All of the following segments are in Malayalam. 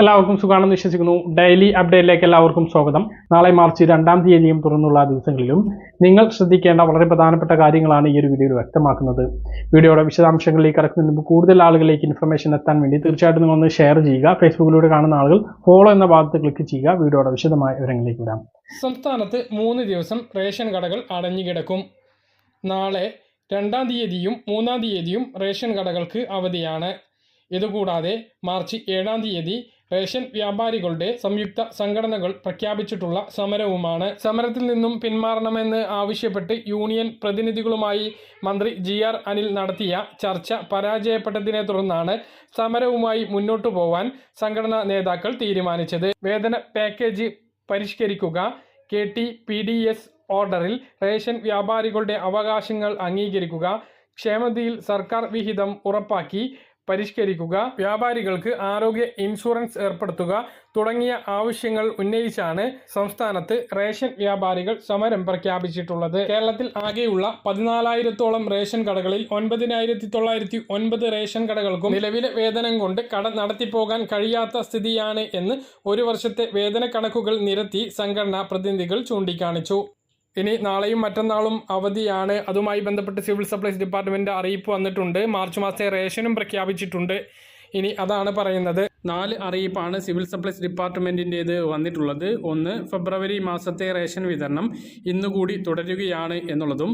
എല്ലാവർക്കും സുഖമാണെന്ന് വിശ്വസിക്കുന്നു. ഡെയിലി അപ്ഡേറ്റിലേക്ക് എല്ലാവർക്കും സ്വാഗതം. നാളെ മാർച്ച് രണ്ടാം തീയതിയും തുറന്നുള്ള ദിവസങ്ങളിലും നിങ്ങൾ ശ്രദ്ധിക്കേണ്ട വളരെ പ്രധാനപ്പെട്ട കാര്യങ്ങളാണ് ഈ ഒരു വീഡിയോയിൽ വ്യക്തമാക്കുന്നത്. വീഡിയോയുടെ വിശദാംശങ്ങളിലേക്ക് കടക്കുന്നതിന് മുമ്പ് കൂടുതൽ ആളുകളിലേക്ക് ഇൻഫർമേഷൻ എത്താൻ വേണ്ടി തീർച്ചയായിട്ടും നിങ്ങൾ ഒന്ന് ഷെയർ ചെയ്യുക. ഫേസ്ബുക്കിലൂടെ കാണുന്ന ആളുകൾ ഫോളോ എന്ന ഭാഗത്ത് ക്ലിക്ക് ചെയ്യുക. വീഡിയോയുടെ വിശദമായ വിവരങ്ങളിലേക്ക് വരാം. സംസ്ഥാനത്ത് മൂന്ന് ദിവസം റേഷൻ കടകൾ അടഞ്ഞുകിടക്കും നാളെ രണ്ടാം തീയതിയും മൂന്നാം തീയതിയും റേഷൻ കടകൾക്ക് അവധിയാണ്. ഇതുകൂടാതെ മാർച്ച് ഏഴാം തീയതി റേഷൻ വ്യാപാരികളുടെ സംയുക്ത സംഘടനകൾ പ്രഖ്യാപിച്ചിട്ടുള്ള സമരവുമാണ്. സമരത്തിൽ നിന്നും പിന്മാറണമെന്ന് ആവശ്യപ്പെട്ട് യൂണിയൻ പ്രതിനിധികളുമായി മന്ത്രി ജി ആർ അനിൽ നടത്തിയ ചർച്ച പരാജയപ്പെട്ടതിനെ തുടർന്നാണ് സമരവുമായി മുന്നോട്ടു പോവാൻ സംഘടനാ നേതാക്കൾ തീരുമാനിച്ചത്. വേതന package പരിഷ്കരിക്കുക K T P D S ഓർഡറിൽ റേഷൻ വ്യാപാരികളുടെ അവകാശങ്ങൾ അംഗീകരിക്കുക ക്ഷേമതിയിൽ സർക്കാർ വിഹിതം ഉറപ്പാക്കി പരിഷ്കരിക്കുക. വ്യാപാരികൾക്ക് ആരോഗ്യ ഇൻഷുറൻസ് ഏർപ്പെടുത്തുക തുടങ്ങിയ ആവശ്യങ്ങൾ ഉന്നയിച്ചാണ് സംസ്ഥാനത്ത് റേഷൻ വ്യാപാരികൾ സമരം പ്രഖ്യാപിച്ചിട്ടുള്ളത്. കേരളത്തിൽ ആകെയുള്ള പതിനാലായിരത്തോളം റേഷൻ കടകളിൽ ഒൻപതിനായിരത്തി തൊള്ളായിരത്തി ഒൻപത് റേഷൻ കടകൾക്കും നിലവിലെ വേതനം കൊണ്ട് കട നടത്തിപ്പോകാൻ കഴിയാത്ത സ്ഥിതിയാണ് എന്ന് ഒരു വർഷത്തെ വേതന കണക്കുകൾ നിരത്തി സംഘടനാ പ്രതിനിധികൾ ചൂണ്ടിക്കാണിച്ചു. ഇനി നാളെയും മറ്റന്നാളും അവധിയാണ്. അതുമായി ബന്ധപ്പെട്ട് സിവിൽ സപ്ലൈസ് ഡിപ്പാർട്ട്മെന്റ് അറിയിപ്പ് വന്നിട്ടുണ്ട്. മാർച്ച് മാസത്തെ റേഷനും പ്രഖ്യാപിച്ചിട്ടുണ്ട്. ഇനി അതാണ് പറയുന്നത്. നാല് അറിയിപ്പാണ് സിവിൽ സപ്ലൈസ് ഡിപ്പാർട്ട്മെന്റിന്റേത് വന്നിട്ടുള്ളത്. ഒന്ന് ഫെബ്രുവരി മാസത്തെ റേഷൻ വിതരണം ഇന്നുകൂടി തുടരുകയാണ് എന്നുള്ളതും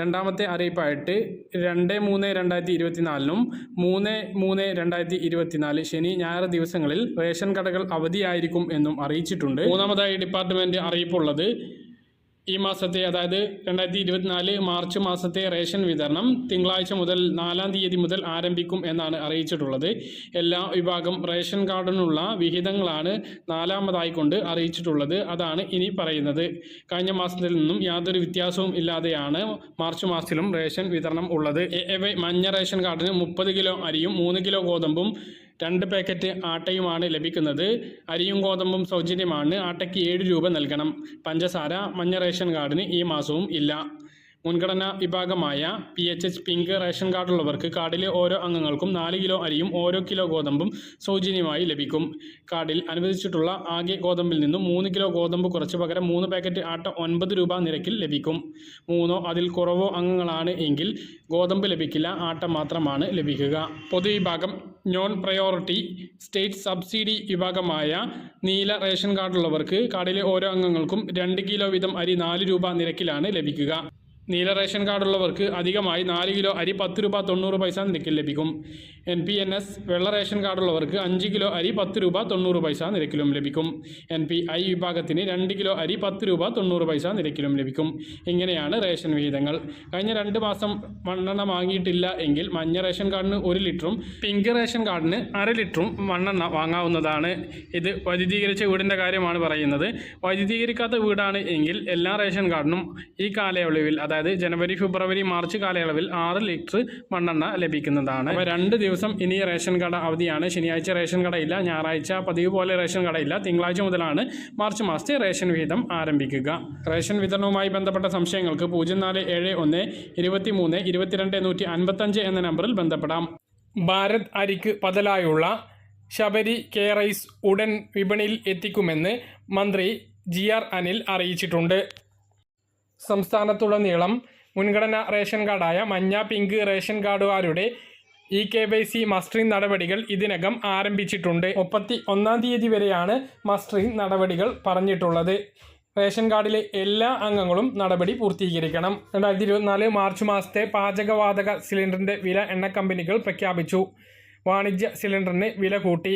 രണ്ടാമത്തെ അറിയിപ്പായിട്ട് രണ്ട് മൂന്ന് രണ്ടായിരത്തി ഇരുപത്തിനാലിനും മൂന്ന് മൂന്ന് രണ്ടായിരത്തി ഇരുപത്തിനാല് ശനി ഞായർ ദിവസങ്ങളിൽ റേഷൻ കടകൾ അവധിയായിരിക്കും എന്നും അറിയിച്ചിട്ടുണ്ട്. മൂന്നാമതായി ഡിപ്പാർട്ട്മെന്റ് അറിയിപ്പുള്ളത് ഈ മാസത്തെ അതായത് രണ്ടായിരത്തി ഇരുപത്തിനാല് മാർച്ച് മാസത്തെ റേഷൻ വിതരണം തിങ്കളാഴ്ച മുതൽ നാലാം തീയതി മുതൽ ആരംഭിക്കും എന്നാണ് അറിയിച്ചിട്ടുള്ളത്. എല്ലാ വിഭാഗം റേഷൻ കാർഡിനുള്ള വിഹിതങ്ങളാണ് നാലാമതായി കൊണ്ട് അറിയിച്ചിട്ടുള്ളത്. അതാണ് ഇനി പറയുന്നത്. കഴിഞ്ഞ മാസത്തിൽ നിന്നും യാതൊരു വ്യത്യാസവും ഇല്ലാതെയാണ് മാർച്ച് മാസത്തിലും റേഷൻ വിതരണം ഉള്ളത്. മഞ്ഞ റേഷൻ കാർഡിന് മുപ്പത് കിലോ അരിയും മൂന്ന് കിലോ ഗോതമ്പും രണ്ട് പാക്കറ്റ് ആട്ടയുമാണ് ലഭിക്കുന്നത്. അരിയും ഗോതമ്പും സൗജന്യമാണ്. ആട്ടയ്ക്ക് ഏഴ് രൂപ നൽകണം. പഞ്ചസാര മഞ്ഞ റേഷൻ കാർഡിന് ഈ മാസവും ഇല്ല. മുൻഗണനാ വിഭാഗമായ P H H pink ration കാർഡുള്ളവർക്ക് കാർഡിലെ ഓരോ അംഗങ്ങൾക്കും നാല് കിലോ അരിയും ഓരോ കിലോ ഗോതമ്പും സൗജന്യമായി ലഭിക്കും. കാർഡിൽ അനുവദിച്ചിട്ടുള്ള ആകെ ഗോതമ്പിൽ നിന്നും മൂന്ന് കിലോ ഗോതമ്പ് കുറച്ച് പകരം മൂന്ന് പാക്കറ്റ് ആട്ട ഒൻപത് രൂപ നിരക്കിൽ ലഭിക്കും. മൂന്നോ അതിൽ കുറവോ അംഗങ്ങളാണ് എങ്കിൽ ഗോതമ്പ് ലഭിക്കില്ല ആട്ട മാത്രമാണ് ലഭിക്കുക. പൊതുവിഭാഗം നോൺ പ്രയോറിറ്റി സ്റ്റേറ്റ് സബ്സിഡി വിഭാഗമായ നീല റേഷൻ കാർഡുള്ളവർക്ക് കാർഡിലെ ഓരോ അംഗങ്ങൾക്കും രണ്ട് കിലോ വീതം അരി നാല് രൂപ നിരക്കിലാണ് ലഭിക്കുക. നീല റേഷൻ കാർഡുള്ളവർക്ക് അധികമായി നാല് കിലോ അരി പത്ത് രൂപ തൊണ്ണൂറ് പൈസ നിരക്കിൽ ലഭിക്കും. എൻ പി എൻ എസ് വെള്ള റേഷൻ കാർഡുള്ളവർക്ക് അഞ്ച് കിലോ അരി പത്ത് രൂപ തൊണ്ണൂറ് പൈസ നിരക്കിലും ലഭിക്കും. എൻ പി ഐ വിഭാഗത്തിന് രണ്ട് കിലോ അരി പത്ത് രൂപ തൊണ്ണൂറ് പൈസ നിരക്കിലും ലഭിക്കും. ഇങ്ങനെയാണ് റേഷൻ വിഹിതങ്ങൾ. കഴിഞ്ഞ രണ്ട് മാസം മണ്ണെണ്ണ വാങ്ങിയിട്ടില്ല എങ്കിൽ മഞ്ഞ റേഷൻ കാർഡിന് ഒരു ലിറ്ററും പിങ്ക് റേഷൻ കാർഡിന് അര ലിറ്ററും മണ്ണെണ്ണ വാങ്ങാവുന്നതാണ്. ഇത് വൈദ്യുതീകരിച്ച വീടിന്റെ കാര്യമാണ് പറയുന്നത്. വൈദ്യുതീകരിക്കാത്ത വീടാണ് എങ്കിൽ എല്ലാ റേഷൻ കാർഡിനും ഈ കാലയളവിൽ അതായത് ജനുവരി ഫെബ്രുവരി മാർച്ച് കാലയളവിൽ ആറ് ലിറ്റർ മണ്ണെണ്ണ ലഭിക്കുന്നതാണ്. അപ്പോൾ രണ്ട് ദിവസം ഇനി റേഷൻ കട അവധിയാണ്. ശനിയാഴ്ച റേഷൻ കടയില്ല ഞായറാഴ്ച പതിവ് പോലെ റേഷൻ കടയില്ല. തിങ്കളാഴ്ച മുതലാണ് മാർച്ച് മാസത്തെ റേഷൻ വിഹിതം ആരംഭിക്കുക. റേഷൻ വിതരണവുമായി ബന്ധപ്പെട്ട സംശയങ്ങൾക്ക് പൂജ്യം നാല് ഏഴ് ഒന്ന് ഇരുപത്തി മൂന്ന് ഇരുപത്തിരണ്ട് നൂറ്റി അൻപത്തഞ്ച് എന്ന നമ്പറിൽ ബന്ധപ്പെടാം. ഭാരത് അരിക്ക് ബദലായുള്ള ശബരി കെ റൈസ് ഉടൻ വിപണിയിൽ എത്തിക്കുമെന്ന് മന്ത്രി ജി ആർ അനിൽ അറിയിച്ചിട്ടുണ്ട്. സംസ്ഥാനത്തുടനീളം മുൻഗണന റേഷൻ കാർഡായ മഞ്ഞ pink ration കാർഡുകാരുടെ E K Y C mustering നടപടികൾ ഇതിനകം ആരംഭിച്ചിട്ടുണ്ട്. മുപ്പത്തി ഒന്നാം തീയതി വരെയാണ് മസ്റ്ററിംഗ് നടപടികൾ പറഞ്ഞിട്ടുള്ളത്. റേഷൻ കാർഡിലെ എല്ലാ അംഗങ്ങളും നടപടി പൂർത്തീകരിക്കണം. രണ്ടായിരത്തി ഇരുപത്തിനാല് മാർച്ച് മാസത്തെ പാചകവാതക സിലിണ്ടറിന്റെ വില എണ്ണ കമ്പനികൾ പ്രഖ്യാപിച്ചു. വാണിജ്യ സിലിണ്ടറിന് വില കൂട്ടി.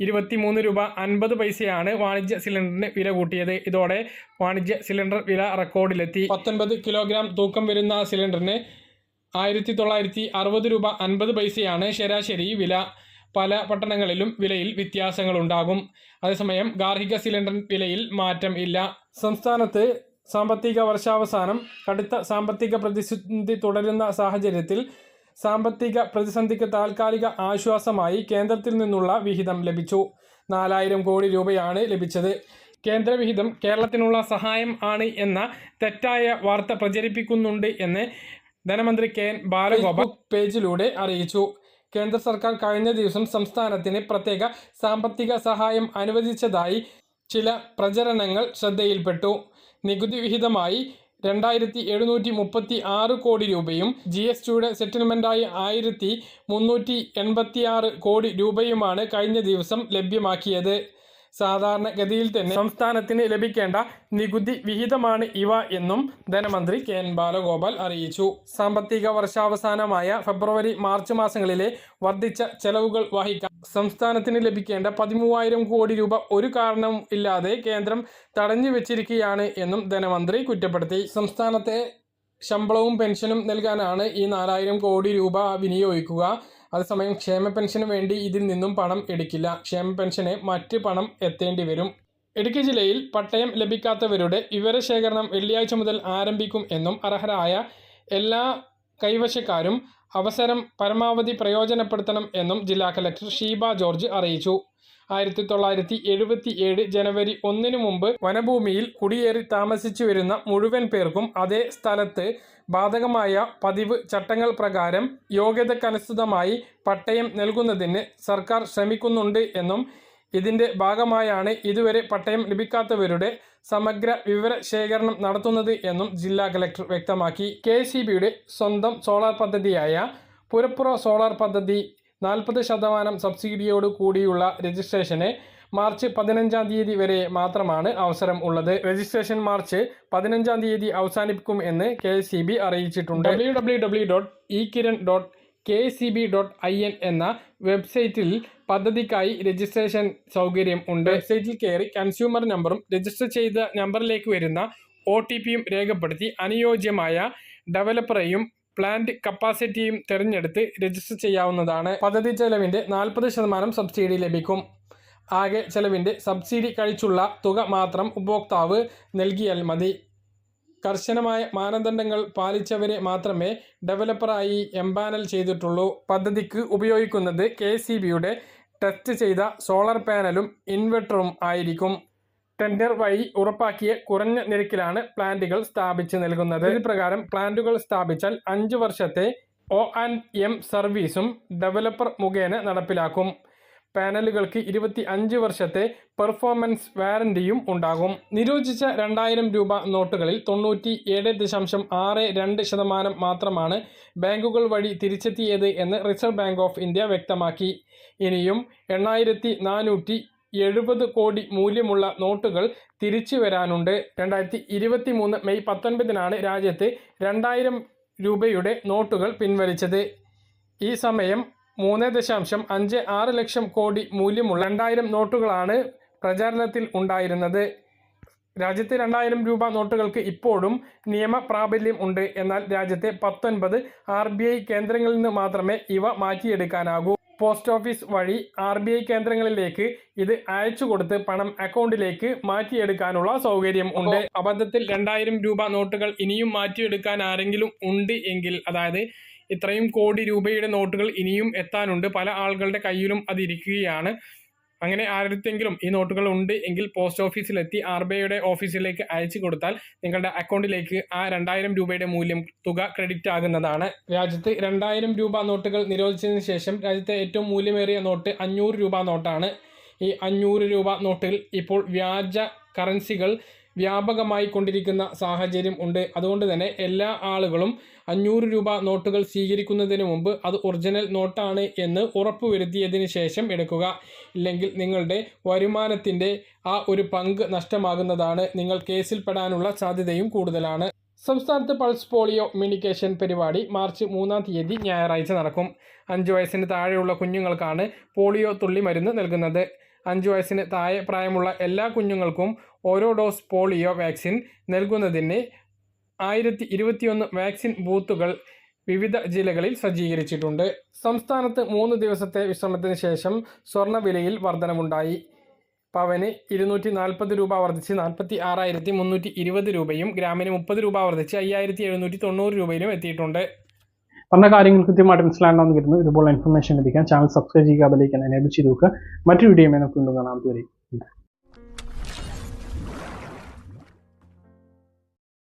ഇരുപത്തിമൂന്ന് രൂപ അൻപത് പൈസയാണ് വാണിജ്യ സിലിണ്ടറിന് വില കൂട്ടിയത്. ഇതോടെ വാണിജ്യ സിലിണ്ടർ വില റെക്കോർഡിലെത്തി. പത്തൊൻപത് കിലോഗ്രാം തൂക്കം വരുന്ന സിലിണ്ടറിന് ആയിരത്തി തൊള്ളായിരത്തി അറുപത് രൂപ അൻപത് പൈസയാണ് ശരാശരി വില. പല പട്ടണങ്ങളിലും വിലയിൽ വ്യത്യാസങ്ങളുണ്ടാകും. അതേസമയം ഗാർഹിക സിലിണ്ടർ വിലയിൽ മാറ്റം ഇല്ല. സംസ്ഥാനത്ത് സാമ്പത്തിക വർഷാവസാനം കടുത്ത സാമ്പത്തിക പ്രതിസന്ധി തുടരുന്ന സാഹചര്യത്തിൽ സാമ്പത്തിക പ്രതിസന്ധിക്ക് താൽക്കാലിക ആശ്വാസമായി കേന്ദ്രത്തിൽ നിന്നുള്ള വിഹിതം ലഭിച്ചു. നാലായിരം കോടി രൂപയാണ് ലഭിച്ചത്. കേന്ദ്രവിഹിതം കേരളത്തിനുള്ള സഹായം ആണ് എന്ന തെറ്റായ വാർത്ത പ്രചരിപ്പിക്കുന്നുണ്ട് എന്ന് ധനമന്ത്രി കെ എൻ ബാലഗോപാൽ പേജിലൂടെ അറിയിച്ചു. കേന്ദ്ര സർക്കാർ കഴിഞ്ഞ ദിവസം സംസ്ഥാനത്തിന് പ്രത്യേക സാമ്പത്തിക സഹായം അനുവദിച്ചതായി ചില പ്രചരണങ്ങൾ ശ്രദ്ധയിൽപ്പെട്ടു. നികുതി വിഹിതമായി രണ്ടായിരത്തി എഴുന്നൂറ്റി മുപ്പത്തി ആറ് കോടി രൂപയും ജി എസ് ടിയുടെ സെറ്റിൽമെന്റായി ആയിരത്തി മുന്നൂറ്റി എൺപത്തി ആറ് കോടി രൂപയുമാണ് കഴിഞ്ഞ ദിവസം ലഭ്യമാക്കിയത്. സാധാരണഗതിയിൽ തന്നെ സംസ്ഥാനത്തിന് ലഭിക്കേണ്ട നികുതി വിഹിതമാണ് ഇവ എന്നും ധനമന്ത്രി കെ എൻ ബാലഗോപാൽ അറിയിച്ചു. സാമ്പത്തിക വർഷാവസാനമായ ഫെബ്രുവരി മാർച്ച് മാസങ്ങളിലെ വർദ്ധിച്ച ചെലവുകൾ വഹിക്കാൻ സംസ്ഥാനത്തിന് ലഭിക്കേണ്ട പതിമൂവായിരം കോടി രൂപ ഒരു കാരണവും ഇല്ലാതെ കേന്ദ്രം തടഞ്ഞു വെച്ചിരിക്കുകയാണ് എന്നും ധനമന്ത്രി കുറ്റപ്പെടുത്തി. സംസ്ഥാനത്തെ ശമ്പളവും പെൻഷനും നൽകാനാണ് ഈ നാലായിരം കോടി രൂപ വിനിയോഗിക്കുക. അതേസമയം ക്ഷേമ പെൻഷന് വേണ്ടി ഇതിൽ നിന്നും പണം എടുക്കില്ല. ക്ഷേമ പെൻഷന് മറ്റ് പണം എത്തേണ്ടി വരും. ഇടുക്കി ജില്ലയിൽ പട്ടയം ലഭിക്കാത്തവരുടെ വിവരശേഖരണം വെള്ളിയാഴ്ച മുതൽ ആരംഭിക്കും എന്നും അർഹരായ എല്ലാ കൈവശക്കാരും അവസരം പരമാവധി പ്രയോജനപ്പെടുത്തണം എന്നും ജില്ലാ കലക്ടർ ഷീബ ജോർജ് അറിയിച്ചു. ആയിരത്തി തൊള്ളായിരത്തി എഴുപത്തി ഏഴ് ജനുവരി ഒന്നിനു മുമ്പ് വനഭൂമിയിൽ കുടിയേറി താമസിച്ചു വരുന്ന മുഴുവൻ പേർക്കും അതേ സ്ഥലത്ത് ബാധകമായ പതിവ് ചട്ടങ്ങൾ പ്രകാരം യോഗ്യതക്കനുസൃതമായി പട്ടയം നൽകുന്നതിന് സർക്കാർ ശ്രമിക്കുന്നുണ്ട് എന്നും ഇതിന്റെ ഭാഗമായാണ് ഇതുവരെ പട്ടയം ലഭിക്കാത്തവരുടെ സമഗ്ര വിവര ശേഖരണം നടത്തുന്നത് എന്നും ജില്ലാ കലക്ടർ വ്യക്തമാക്കി. കെ സ്വന്തം സോളാർ പദ്ധതിയായ പുരപ്പുറ സോളാർ പദ്ധതി നാൽപ്പത് ശതമാനം സബ്സിഡിയോട് കൂടിയുള്ള രജിസ്ട്രേഷന് മാർച്ച് പതിനഞ്ചാം തീയതി വരെ മാത്രമാണ് അവസരം ഉള്ളത്. രജിസ്ട്രേഷൻ മാർച്ച് പതിനഞ്ചാം തീയതി അവസാനിപ്പിക്കും എന്ന് കെ സി ബി അറിയിച്ചിട്ടുണ്ട് W W W dot E Kiran dot K C B dot I N എന്ന വെബ്സൈറ്റിൽ പദ്ധതിക്കായി രജിസ്ട്രേഷൻ സൗകര്യം ഉണ്ട്. വെബ്സൈറ്റിൽ കയറി കൺസ്യൂമർ നമ്പറും രജിസ്റ്റർ ചെയ്ത നമ്പറിലേക്ക് വരുന്ന ഒ ടി പിയും രേഖപ്പെടുത്തി. അനുയോജ്യമായ ഡെവലപ്പറെയും പ്ലാന്റ് കപ്പാസിറ്റിയും തിരഞ്ഞെടുത്ത് രജിസ്റ്റർ ചെയ്യാവുന്നതാണ്. പദ്ധതി ചെലവിന്റെ നാൽപ്പത് ശതമാനം സബ്സിഡി ലഭിക്കും. ആകെ ചെലവിന്റെ സബ്സിഡി കഴിച്ചുള്ള തുക മാത്രം ഉപഭോക്താവ് നൽകിയാൽ മതി. കർശനമായ മാനദണ്ഡങ്ങൾ പാലിച്ചവരെ മാത്രമേ ഡെവലപ്പറായി എംപാനൽ ചെയ്തിട്ടുള്ളൂ. പദ്ധതിക്ക് ഉപയോഗിക്കുന്നത് കെ ടെസ്റ്റ് ചെയ്ത സോളാർ പാനലും ഇൻവെർട്ടറും ആയിരിക്കും. ടെൻഡർ വഴി ഉറപ്പാക്കിയ കുറഞ്ഞ നിരക്കിലാണ് പ്ലാന്റുകൾ സ്ഥാപിച്ച് നൽകുന്നത്. ഇത് പ്രകാരം പ്ലാന്റുകൾ സ്ഥാപിച്ചാൽ അഞ്ച് വർഷത്തെ ഒ ആൻഡ് എം സർവീസും ഡെവലപ്പർ മുഖേന നടപ്പിലാക്കും. പാനലുകൾക്ക് ഇരുപത്തി അഞ്ച് വർഷത്തെ പെർഫോമൻസ് വാറന്റിയും ഉണ്ടാകും. നിരോധിച്ച രണ്ടായിരം രൂപ നോട്ടുകളിൽ തൊണ്ണൂറ്റി ഏഴ് ദശാംശം ആറ് രണ്ട് ശതമാനം മാത്രമാണ് ബാങ്കുകൾ വഴി തിരിച്ചെത്തിയത് എന്ന് റിസർവ് ബാങ്ക് ഓഫ് ഇന്ത്യ വ്യക്തമാക്കി. ഇനിയും എണ്ണായിരത്തി നാനൂറ്റി എഴുപത് കോടി മൂല്യമുള്ള നോട്ടുകൾ തിരിച്ചു വരാനുണ്ട്. രണ്ടായിരത്തി ഇരുപത്തി മൂന്ന് മെയ് പത്തൊൻപതിനാണ് രാജ്യത്ത് രണ്ടായിരം രൂപയുടെ നോട്ടുകൾ പിൻവലിച്ചത്. ഈ സമയം മൂന്ന് ദശാംശം അഞ്ച് ആറ് ലക്ഷം കോടി മൂല്യമുള്ള രണ്ടായിരം നോട്ടുകളാണ് പ്രചാരണത്തിൽ ഉണ്ടായിരുന്നത്. രാജ്യത്തെ രണ്ടായിരം രൂപ നോട്ടുകൾക്ക് ഇപ്പോഴും നിയമ പ്രാബല്യം ഉണ്ട്. എന്നാൽ രാജ്യത്തെ പത്തൊൻപത് ആർ കേന്ദ്രങ്ങളിൽ നിന്ന് മാത്രമേ ഇവ മാറ്റിയെടുക്കാനാകൂ. പോസ്റ്റ് ഓഫീസ് വഴി ആർ ബി ഐ കേന്ദ്രങ്ങളിലേക്ക് ഇത് അയച്ചു കൊടുത്ത് പണം അക്കൗണ്ടിലേക്ക് മാറ്റിയെടുക്കാനുള്ള സൗകര്യം ഉണ്ട്. അബദ്ധത്തിൽ രണ്ടായിരം രൂപ നോട്ടുകൾ ഇനിയും മാറ്റിയെടുക്കാൻ ആരെങ്കിലും ഉണ്ട് എങ്കിൽ അതായത് ഇത്രയും കോടി രൂപയുടെ നോട്ടുകൾ ഇനിയും എത്താനുണ്ട്. പല ആളുകളുടെ കയ്യിലും അത് ഇരിക്കുകയാണ് അങ്ങനെ ആരുടെങ്കിലും ഈ നോട്ടുകൾ ഉണ്ട് എങ്കിൽ പോസ്റ്റ് ഓഫീസിലെത്തി ആർ ബി ഐയുടെ ഓഫീസിലേക്ക് അയച്ചു കൊടുത്താൽ നിങ്ങളുടെ അക്കൗണ്ടിലേക്ക് ആ രണ്ടായിരം രൂപയുടെ മൂല്യം തുക ക്രെഡിറ്റ് ആകുന്നതാണ്. രാജ്യത്ത് രണ്ടായിരം രൂപ നോട്ടുകൾ നിരോധിച്ചതിന് ശേഷം രാജ്യത്തെ ഏറ്റവും മൂല്യമേറിയ നോട്ട് അഞ്ഞൂറ് രൂപ നോട്ടാണ്. ഈ അഞ്ഞൂറ് രൂപ നോട്ടിൽ ഇപ്പോൾ വ്യാജ കറൻസികൾ വ്യാപകമായി കൊണ്ടിരിക്കുന്ന സാഹചര്യം ഉണ്ട്. അതുകൊണ്ട് തന്നെ എല്ലാ ആളുകളും അഞ്ഞൂറ് രൂപ നോട്ടുകൾ സ്വീകരിക്കുന്നതിന് മുമ്പ് അത് ഒറിജിനൽ നോട്ടാണ് എന്ന് ഉറപ്പുവരുത്തിയതിന് ശേഷം എടുക്കുക. ഇല്ലെങ്കിൽ നിങ്ങളുടെ വരുമാനത്തിന്റെ ആ ഒരു പങ്ക് നഷ്ടമാകുന്നതാണ്. നിങ്ങൾ കേസിൽപ്പെടാനുള്ള സാധ്യതയും കൂടുതലാണ്. സംസ്ഥാനത്ത് പൾസ് പോളിയോ മ്യൂണിക്കേഷൻ പരിപാടി മാർച്ച് മൂന്നാം തീയതി ഞായറാഴ്ച നടക്കും. അഞ്ച് വയസ്സിന് താഴെയുള്ള കുഞ്ഞുങ്ങൾക്കാണ് പോളിയോ തുള്ളി മരുന്ന് നൽകുന്നത്. അഞ്ച് വയസ്സിന് താഴെ പ്രായമുള്ള എല്ലാ കുഞ്ഞുങ്ങൾക്കും ഓരോ ഡോസ് പോളിയോ വാക്സിൻ നൽകുന്നതിന് ആയിരത്തി ഇരുപത്തിയൊന്ന് വാക്സിൻ ബൂത്തുകൾ വിവിധ ജില്ലകളിൽ സജ്ജീകരിച്ചിട്ടുണ്ട്. സംസ്ഥാനത്ത് മൂന്ന് ദിവസത്തെ വിശ്രമത്തിന് ശേഷം സ്വർണവിലയിൽ വർധനവുണ്ടായി. പവന് ഇരുന്നൂറ്റി നാൽപ്പത് രൂപ വർദ്ധിച്ച് നാൽപ്പത്തി ആറായിരത്തി മുന്നൂറ്റി ഇരുപത് രൂപയും ഗ്രാമിന് മുപ്പത് രൂപ വർദ്ധിച്ച് അയ്യായിരത്തി എഴുന്നൂറ്റി തൊണ്ണൂറ് രൂപയിലും എത്തിയിട്ടുണ്ട്. പറഞ്ഞ കാര്യങ്ങൾ കൃത്യമായിട്ട് മനസ്സിലാകണമെന്ന് കരുതുന്നു. ഇതുപോലെ ഇൻഫർമേഷൻ ലഭിക്കാൻ ചാനൽ സബ്സ്ക്രൈബ് ചെയ്യുക അതിലേക്ക് എനേബിൾ ചെയ്ത് നോക്കുക മറ്റൊരു വീഡിയോ നമുക്ക് വീണ്ടും അതുവരെ